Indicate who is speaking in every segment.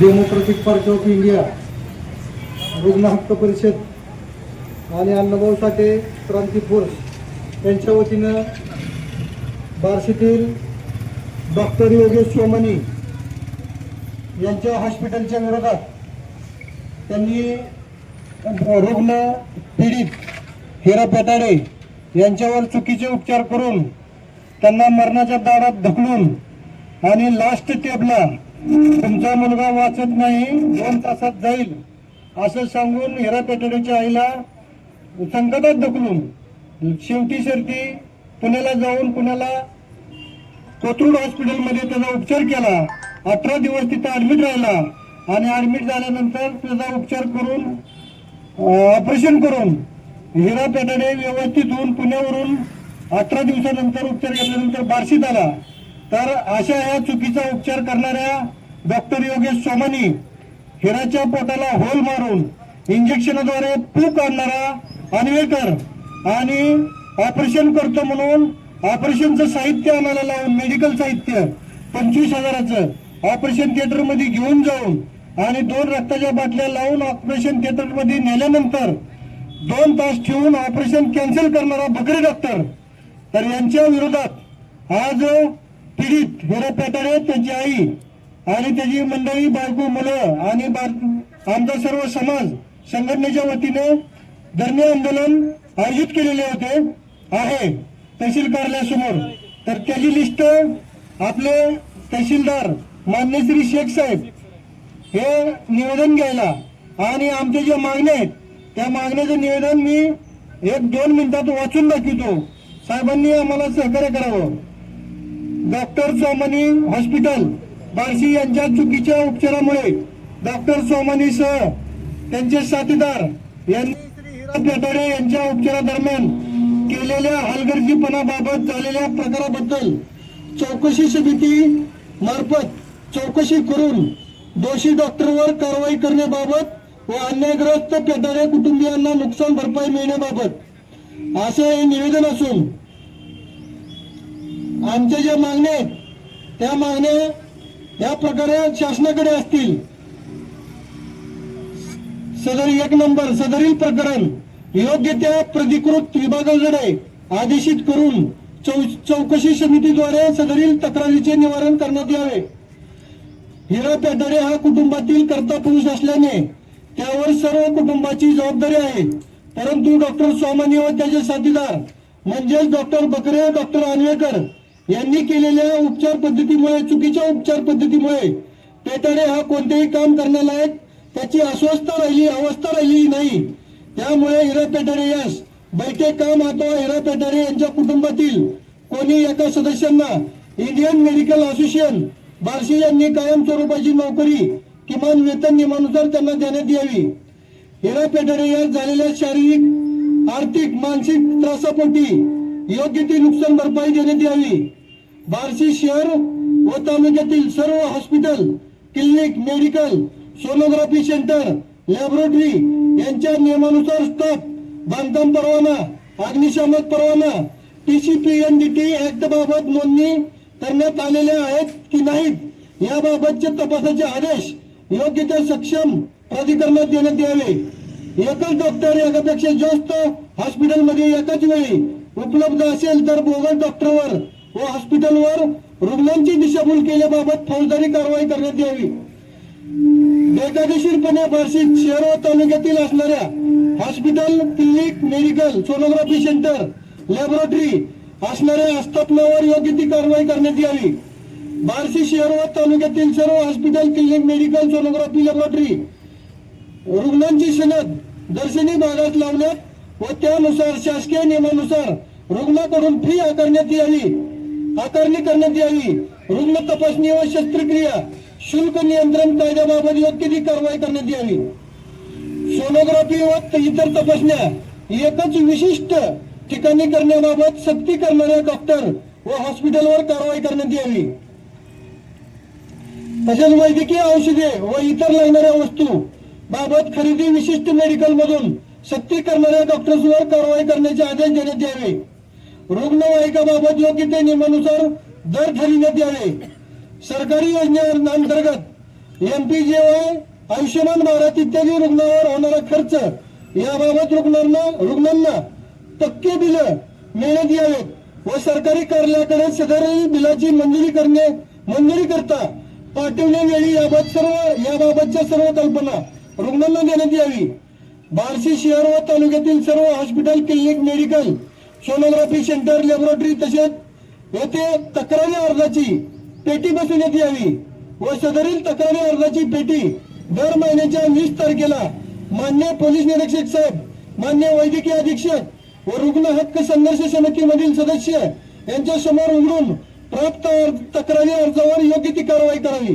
Speaker 1: Democratic party of India रुग्ण हक्क परिषद आणि अण्णाभाऊ साठे क्रांती फोर्स यांच्या वतीनं बार्शीतील डॉक्टर योगेश सोमनी यांच्या हॉस्पिटलच्या विरोधात त्यांनी रुग्ण पीडित हिरा पेटाडे यांच्यावर चुकीचे उपचार करून त्यांना मरणाच्या दारात ढकलून आणि लास्ट टेपला तुमचा मुलगा वाचत नाही दोन तासात जाईल असं सांगून हिरा पेटोडेच्या आईला संकटात ढकलून शेवटी शेवटी पुण्याला जाऊन पुण्याला कोथरूड हॉस्पिटलमध्ये त्याचा उपचार केला. अठरा दिवस तिथं ऍडमिट राहिला आणि ऍडमिट झाल्यानंतर त्याचा उपचार करून ऑपरेशन करून हिरा पेटाडे व्यवस्थित होऊन पुण्यावरून अठरा दिवसानंतर उपचार घेतल्यानंतर बार्शीत आला. तर अशा ह्या चुकीचा उपचार करणाऱ्या डॉक्टर योगेश सोमानी हिराच्या पोटाला होल मारून इंजेक्शनद्वारे पूक आणणारा अन्वेकर आणि ऑपरेशन करतो म्हणून ऑपरेशनचं साहित्य आम्हाला लावून मेडिकल साहित्य पंचवीस हजाराचं ऑपरेशन थिएटरमध्ये घेऊन जाऊन आणि दोन रक्ताच्या बाटल्या लावून ऑपरेशन थिएटरमध्ये नेल्यानंतर दोन तास ठेवून ऑपरेशन कॅन्सल करणारा बकरी डॉक्टर. तर यांच्या विरोधात आज पीडित हिरा पेटाडे त्यांची आई आणि त्याची मंडळी बायको मुलं आणि बा- आमचा सर्व समाज संघटनेच्या वतीने धरणे आंदोलन आयोजित केलेले होते आहे. तहसील कार्यालयासमोर. तर त्याची लिस्ट आपले तहसीलदार मान्य श्री शेख साहेब हे निवेदन घ्यायला आणि आमच्या ज्या मागण्या आहेत त्या मागण्याचं निवेदन मी एक दोन मिनिटात वाचून दाखवतो. साहेबांनी आम्हाला सहकार्य करावं. डॉक्टर सोमानी हॉस्पिटल बार्शी यांच्या चुकीच्या उपचारामुळे डॉक्टर सोमानीसह त्यांचे साथीदार यांनी श्री हिरा पेटाडे यांच्या उपचारादरम्यान केलेल्या हलगर्जीपणाबाबत झालेल्या प्रकाराबद्दल चौकशी समिती मार्फत चौकशी करून दोषी डॉक्टरवर कारवाई करण्याबाबत व अन्यायग्रस्त पेटाडे कुटुंबियांना नुकसान भरपाई मिळण्याबाबत असे हे निवेदन असून आमच्या ज्या मागण्या आहेत त्या मागण्या या प्रकारे शासनाकडे असतील. सदर एक नंबर सदरील प्रकरण योग्य त्या प्रधिकृत विभागाकडे आदेशित करून चौ चौकशी समितीद्वारे सदरील तक्रारीचे निवारण करण्यात यावे. हिरा पेटारे हा कुटुंबातील कर्ता पुरुष असल्याने त्यावर सर्व कुटुंबाची जबाबदारी आहे. परंतु डॉक्टर स्वामानी व त्याचे साथीदार म्हणजेच डॉक्टर बकरे डॉक्टर आणवेकर यांनी केलेल्या उपचार पद्धतीमुळे चुकीच्या उपचार पद्धतीमुळे पेटाडे हा कोणतेही काम करण्यालायक त्याची अस्वस्थ राहिली अवस्था राहिली नाही. त्यामुळे हिरा पेटाडे यास बैठे काम अथवा हिरा पेटाडे यांच्या कुटुंबातील कोणी एका सदस्यांना इंडियन मेडिकल असोसिएशन बार्शी यांनी कायम स्वरूपाची नोकरी किमान वेतन नियमानुसार त्यांना देण्यात यावी. हिरा पेटाडे यास झालेल्या शारीरिक आर्थिक मानसिक त्रासापोटी योग्य ती नुकसान भरपाई देण्यात यावी. बार्शी शहर व तालुक्यातील सर्व hospital clinic medical sonography centre laboratory यांच्या नियमानुसार स्टॉप बांधकाम परवाना अग्निशामक परवाना टीसीपीएनडीटी ऍक्ट बाबत नोंदणी करण्यात आलेल्या आहेत की नाहीत याबाबतचे तपासाचे आदेश योग्य त्या सक्षम प्राधिकरणात देण्यात यावे. एकच डॉक्टर एकापेक्षा जास्त हॉस्पिटलमध्ये एकाच वेळी उपलब्ध असेल तर बोगस डॉक्टरवर व हॉस्पिटलवर रुग्णांची दिशाभूल केल्याबाबत फौजदारी कारवाई करण्यात यावी. बेकायदेशीरपणे बार्शी शहर व तालुक्यातील असणाऱ्या hospital clinic medical sonography centre laboratory असणाऱ्या आस्थापनावर योग्य ती कारवाई करण्यात यावी. बार्शी शहर व तालुक्यातील सर्व hospital clinic medical sonography laboratory रुग्णांची सनद दर्शनी भागात लावण्यात व त्यानुसार शासकीय नियमानुसार रुग्णाकडून फी आकारण्यात यावी. आकारणी करण्यात यावी रुग्ण तपासणी व शस्त्रक्रिया शुल्क नियंत्रण कायद्याबाबत योग्य ती कारवाई करण्यात यावी सोनोग्राफी व इतर तपासण्या एकच विशिष्ट ठिकाणी करण्याबाबत सक्ती करणाऱ्या डॉक्टर व हॉस्पिटलवर कारवाई करण्यात यावी तसेच वैद्यकीय औषधे व इतर लागणाऱ्या वस्तू बाबत खरेदी विशिष्ट मेडिकल मधून सक्ती करणाऱ्या डॉक्टर्सवर कारवाई करण्याचे आदेश देण्यात यावे रुग्णवाहिकाबाबत योग्य ते नियमानुसार दर ठरविण्यात यावे. सरकारी योजनेअंतर्गत एमपीजीवाय आयुष्यमान भारत इत्यादी रुग्णावर होणारा खर्च याबाबत रुग्णांना रुग्णांना टक्के बिलं मिळण्यात यावेत व सरकारी कार्यालयाकडे सदर बिलाची मंजुरी करणे मंजुरी करता पाठवण्यावेळी याबाबत सर्व याबाबतच्या सर्व कल्पना रुग्णांना देण्यात यावी. बार्शी शहर व तालुक्यातील सर्व hospital clinic medical sonography centre laboratory तसेच येथे तक्रारी अर्जाची पेटी बसविण्यात यावी व सदरील तक्रारी अर्जाची पेटी दर महिन्याच्या वीस तारखेला मान्य पोलीस निरीक्षक साहेब मान्य वैद्यकीय अधीक्षक व रुग्ण हक्क संघर्ष समितीमधील सदस्य यांच्या समोर उघडून प्राप्त तक्रारी अर्जावर योग्य ती कारवाई करावी.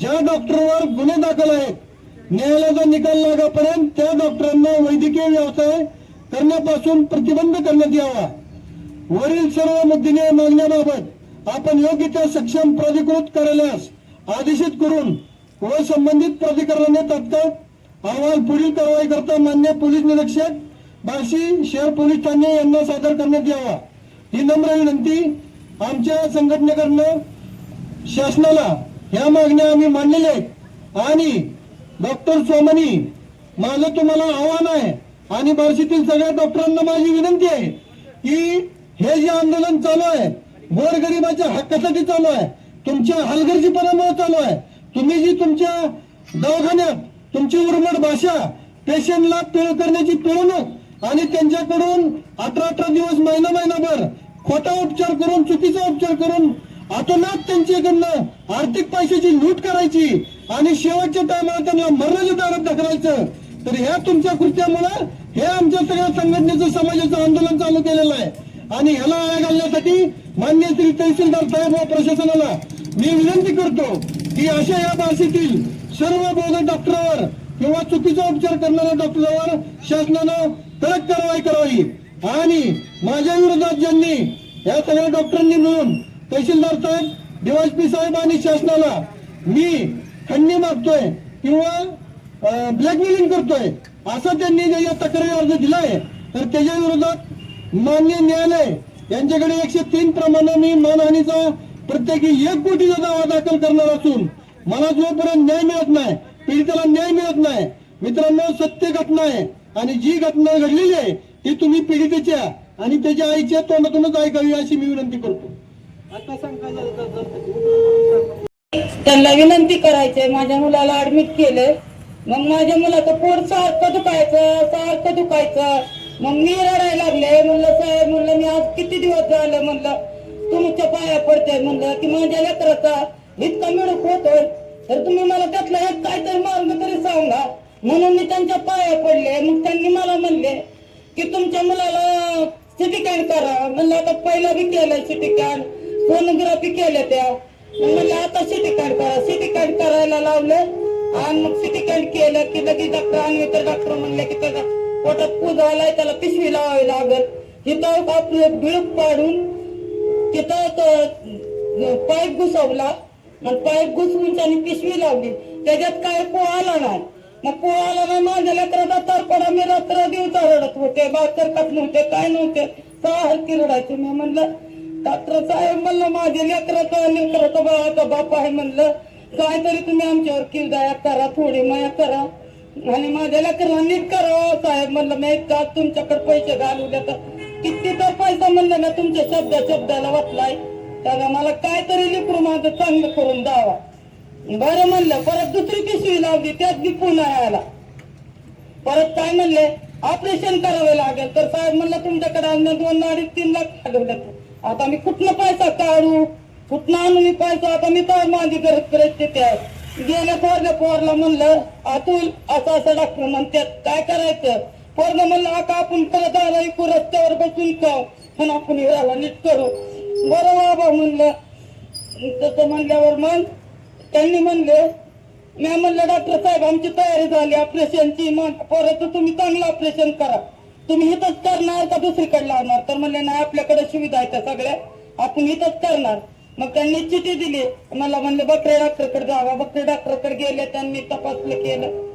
Speaker 1: ज्या डॉक्टरवर गुन्हे दाखल आहेत न्यायालयाचा निकाल लागापर्यंत त्या डॉक्टरांना वैद्यकीय व्यवसाय करण्यापासून प्रतिबंध करण्यात यावा. वरील सर्व मुद्दे मागण्याबाबत आपण योग्य त्या सक्षम प्राधिकृत कार्यालयास आदेशित करून व संबंधित प्राधिकरणाने तात्काळ अहवाल पुढील कारवाई करता मान्य पोलीस निरीक्षक बार्शी शहर पोलीस ठाणे यांना सादर करण्यात यावा. ही नम्र विनंती आमच्या संघटनेकडनं शासनाला ह्या मागण्या आम्ही मांडलेल्या आहेत. आणि डॉक्टर सोमनी माझं तुम्हाला आव्हान आहे. आणि बार्शीतील सगळ्या डॉक्टरांना माझी विनंती आहे की हे जे आंदोलन चालू आहे गोरगरिबाच्या हक्कासाठी चालू आहे तुमच्या हलगर्जीपणामुळे चालू आहे. तुम्ही जी तुमच्या दवाखान्यात तुमची उर्मट भाषा पेशंटला पिळ करण्याची पिळवणूक आणि त्यांच्याकडून अठरा अठरा दिवस महिना महिनाभर खोटा उपचार करून चुकीचा उपचार करून आतोनात त्यांच्याकडनं आर्थिक पैशाची लूट करायची आणि शेवटच्या टायमाला त्यांना मरणाच्या दारात ढकलायचं तर ह्या तुमच्या कृत्यामुळे हे आमच्या सगळ्या संघटनेचं समाजाचं आंदोलन चालू केलेलं आहे. आणि ह्याला आळा घालण्यासाठी मान्य श्री तहसीलदार साहेब व प्रशासनाला मी विनंती करतो की अशा या भाषेतील सर्व बोध डॉक्टरवर किंवा चुकीचा उपचार करणाऱ्या डॉक्टरवर शासनानं कडक कारवाई करावी. आणि माझ्या विरोधात ज्यांनी या सगळ्या डॉक्टरांनी मिळून तहसीलदार साहेब डीवायसपी साहेब आणि शासनाला मी खंडणी मागतोय किंवा ब्लॅकमेलिंग करतोय. असं त्यांनी या तक्रारी अर्ज दिलाय तर त्याच्या विरोधात मान्य न्यायालय यांच्याकडे एकशे तीन प्रमाणे मी मानहानीचा प्रत्येकी एक कोटीचा दावा दाखल करणार असून मला जोपर्यंत न्याय मिळत नाही पीडिताला न्याय मिळत नाही मित्रांनो सत्य घटना आहे आणि जी घटना घडलेली आहे ती तुम्ही पीडितेच्या आणि त्याच्या आईच्या तोंडातूनच ऐकावी अशी मी विनंती करतो.
Speaker 2: त्यांना विनंती करायची माझ्या मुलाला ऍडमिट केलंय. मग माझ्या मुलाचं पोट सारखं दुखायचं सारखं दुखायचं. मग मी रडायला लागले म्हणलं साहेब म्हणलं मी आज किती दिवस झालं? म्हणलं तुमच्या पाया पडते म्हणलं की माझ्या लेकराचा इतका मिळूक होतोय. तर तुम्ही मला त्यातला एक काहीतरी मार्ग तरी सांगा. म्हणून मी त्यांच्या पाया पडले. मग त्यांनी मला म्हणले की तुमच्या मुलाला सिटी कॅन करा. म्हणलं आता पहिला बी केलंय सिटी कॅन सोनोग्राफी केल्या त्या. मग म्हणलं आता सिटी कॅन करा. सिटी कॅन करायला लावलं. आणि मग सिटी कॅन्ट केलं की लगेच डॉक्टर आणि तर डॉक्टर म्हणले की त्याचा पोटात पूज आलाय त्याला पिशवी लावावी लागल. तिथं आपलं बिळूक पाडून तिथं पाईप घुसवला. आणि पाईप घुसवून त्याने पिशवी लावली. त्याच्यात काय पो आला नाही. मग पो आला नाही माझ्या लेकराचा तरपडा मी रात्र दिवसा रडत होते बाकर काप नव्हते काय नव्हते. सारखी रडायचे. मी म्हणलं डॉक्टर साहेब म्हणलं माझ्या लेकराचा लेकराचा बाळाचा बाप आहे म्हणलं. काहीतरी तुम्ही आमच्यावर किरदाया करा थोडी माया करा. आणि माझ्या लेकराला नीट करा हो साहेब म्हणलं मी का तुमच्याकडे पैसे घालवले तर किती तर पैसा म्हणलं ना तुमच्या शब्द शब्दाला वाटलाय त्याला मला काहीतरी लेकरू माझं चांगलं करून द्यावा. बरं म्हणलं परत दुसरी पिशवी लावली त्यात बी पुन्हा आला. परत काय म्हणले ऑपरेशन करावे लागेल. तर साहेब म्हणलं तुमच्याकडे अन्न दोन अडीच तीन लाख लागवलं आता मी कुठला पैसा काढू? कुठनं आणू मी आता मी तर माझी गरज परिस्थिती त्या गेल्या पोरल्या पोरला म्हणलं अतुल असं असं डॉक्टर म्हणतात काय करायचं? पोरनं म्हणलं आता आपण परत आला इकू रस्त्यावर बसून खाऊ पण आपण हिराला नीट करू. बरं बाबा म्हणलं. तसं म्हणल्यावर मग त्यांनी म्हणले मी म्हणलं डॉक्टर साहेब आमची तयारी झाली ऑपरेशनची मग परत तुम्ही चांगलं ऑपरेशन करा. तुम्ही इथंच करणार का दुसरीकडे लावणार? तर म्हणले नाही आपल्याकडे सुविधा आहेत त्या सगळ्या आपण इथंच करणार. मग त्यांनी चिठी दिली. मला म्हणलं बकरे डॉक्टरकडे जावा बकरे डॉक्टरकडे गेले त्यांनी तपासलं केलं.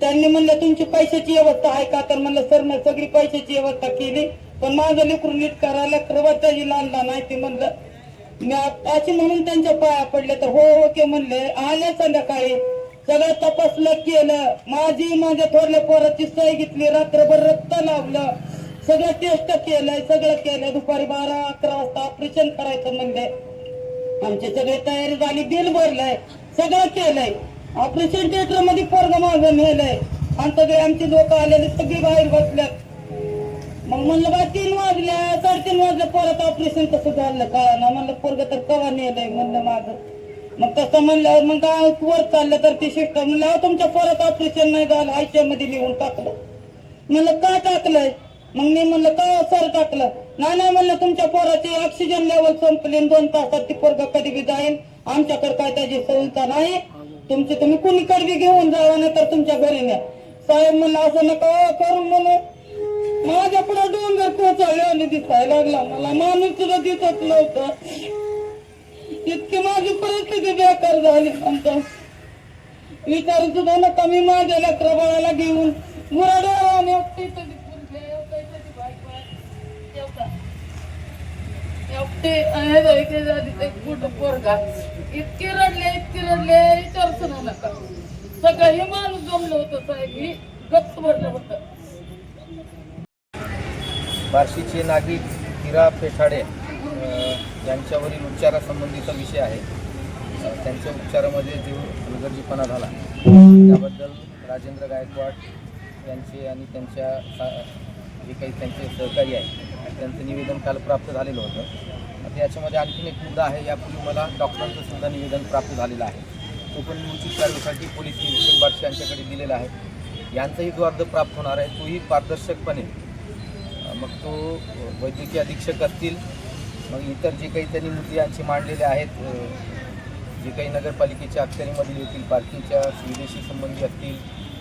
Speaker 2: त्यांनी म्हणलं तुमची पैशाची व्यवस्था आहे का? तर म्हणलं सर मी सगळी पैशाची व्यवस्था केली पण माझं लेकरू नीट करायला लेकरं त्याची नाही ते म्हणलं. मी अशी म्हणून त्यांच्या पाया पडले तर हो, हो ओके म्हणले आल्या संध्याकाळी. सगळं तपासलं केलं. माझी माझ्या थोरल्या पोराची सही घेतली रात्रभर रक्त लावलं. सगळं टेस्ट केलंय सगळं केलं दुपारी बारा अकरा वाजता ऑपरेशन करायचं म्हणले. आमची सगळी तयारी झाली बिल भरलंय सगळं केलंय. ऑपरेशन थिएटरमध्ये पोरग मागून नेलंय. आणि सगळे आमचे लोक आलेले सगळी बाहेर बसल्यात. मग म्हणलं बा तीन वाजल्या साडेतीन वाजल्या परत ऑपरेशन कसं झालं का? ना म्हणलं पोरग तर कवा नेलंय म्हणलं माझं. मग तसं म्हणल्यावर मग काय वर चाललं तर ती शिष्ट म्हणलं तुमच्या परत ऑपरेशन नाही झालं आयच्या मध्ये लिहून टाकलं. म्हणलं का टाकलंय? मग मी म्हणलं का सर टाकलं? नाही नाही म्हणलं तुमच्या पोराची ऑक्सिजन लेवल संपली दोन तासात ती पोरग कधी बी जाईल आमच्याकडे काय त्याची सुविधा नाही. तुमची तुम्ही कुणीकडे बी घेऊन जावा नाही तर तुमच्या घरी न्या. साहेब म्हणलं असं नका हो, करू म्हणून. माझ्या पुढे डोंगर कोसळले आणि दिसायला लागला मला. माणूस सुद्धा दिसत नव्हतं. इतकी माझी परिस्थिती बेकार झाली आमचं विचारू सुद्धा नका मी माझ्या लेकरा बाळाला घेऊन. मुराडे आणि एकटी तरी पुरले, एकटी तरी बायको आहे. एवढा. एकटी आहे बाई, ते झाली जाते कुठं पोरगा. इतके रडले इतके रडले विचार सुद्धा नका सगळं हे माणूस जमलं होतं साहेब ही गप्प भरलं होतं.
Speaker 3: बार्शीचे नागरिक हिरा पेठाडे यांच्यावरील उपचारासंबंधीचा विषय आहे. त्यांच्या उपचारामध्ये जो हलगर्जीपणा झाला त्याबद्दल राजेंद्र गायकवाड यांचे आणि त्यांच्या सा- जे काही त्यांचे सहकारी आहेत त्यांचं निवेदन काल प्राप्त झालेलं होतं. आता याच्यामध्ये आणखीन एक मुद्दा आहे यापूर्वी मला डॉक्टरांचं सुद्धा निवेदन प्राप्त झालेलं आहे. तो पण मी उचित पोलीस निरीक्षक बार्शी यांच्याकडे दिलेला आहे. यांचाही जो अर्ज प्राप्त होणार आहे. तोही पारदर्शकपणे. मग तो वैद्यकीय अधीक्षक असतील मग इतर जे काही त्यांनी मुद्दे यांचे मांडलेले आहेत जे काही नगरपालिकेच्या अखत्यारीमध्ये येतील पार्किंगच्या सुविधेशी संबंधी असतील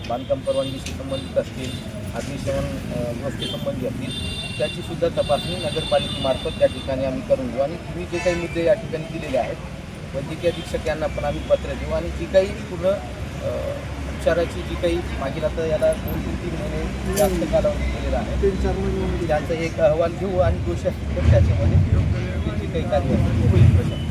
Speaker 3: बांधकाम परवानगीशी संबंधित असतील अग्निशमन अ, व्यवस्थेसंबंधी असतील त्याची सुद्धा तपासणी नगरपालिकेमार्फत त्या ठिकाणी आम्ही करून घेऊ. आणि तुम्ही जे काही मुद्दे या ठिकाणी दिलेले आहेत वैद्यकीय अधीक्षक यांना पण आम्ही पत्र देऊ. आणि जी काही पूर्ण उपचाराची जी काही मागील आता याला दोन ते तीन महिने जास्त कालावधी दिलेला आहे त्यांचा एक अहवाल घेऊ आणि दोषी असतील तर त्याच्यामध्ये जी काही कार्यवाही होईल.